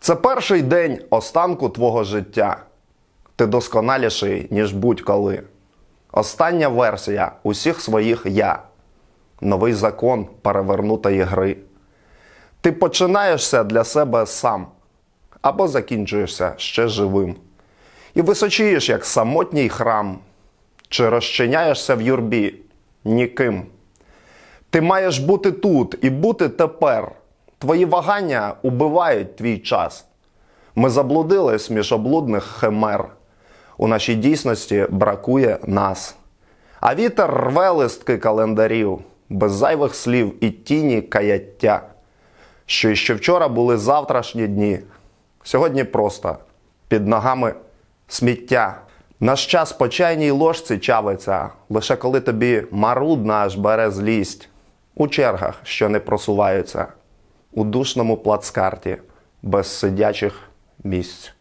Це перший день останку твого життя. Ти досконаліший, ніж будь-коли. Остання версія усіх своїх я. Новий закон перевернутої гри. Ти починаєшся для себе сам або закінчуєшся ще живим. І височієш, як самотній храм, чи розчиняєшся в юрбі ніким. Ти маєш бути тут і бути тепер. Твої вагання убивають твій час. Ми заблудились між облудних химер. У нашій дійсності бракує нас. А вітер рве листки календарів, без зайвих слів і тіні каяття. Що іще вчора були завтрашні дні. Сьогодні просто під ногами сміття. Наш час по чайній ложці чавиться, лише коли тобі марудна аж бере злість. У чергах, що не просуваються, у душному плацкарті, без сидячих місць.